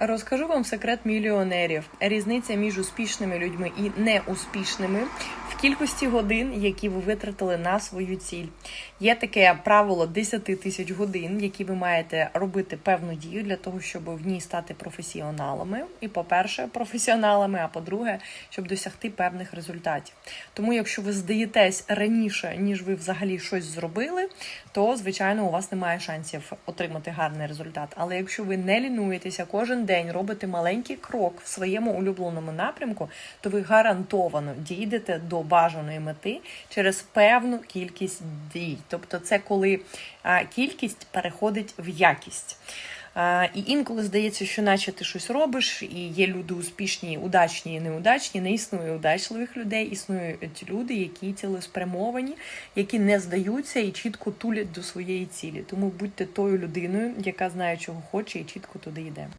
Розкажу вам секрет мільйонерів. Різниця між успішними людьми і неуспішними кількості годин, які ви витратили на свою ціль. Є таке правило 10 тисяч годин, які ви маєте робити певну дію для того, щоб в ній стати професіоналами. І, по-перше, професіоналами, а по-друге, щоб досягти певних результатів. Тому, якщо ви здаєтесь раніше, ніж ви взагалі щось зробили, то звичайно у вас немає шансів отримати гарний результат. Але якщо ви не лінуєтеся кожен день робите маленький крок в своєму улюбленому напрямку, то ви гарантовано дійдете до бажаної мети через певну кількість дій. Тобто, це коли кількість переходить в якість. І інколи здається, що наче ти щось робиш, і є люди успішні, удачні і неудачні. Не існує удачливих людей, існують люди, які цілеспрямовані, які не здаються і чітко тулять до своєї цілі. Тому будьте тою людиною, яка знає, чого хоче, і чітко туди йде.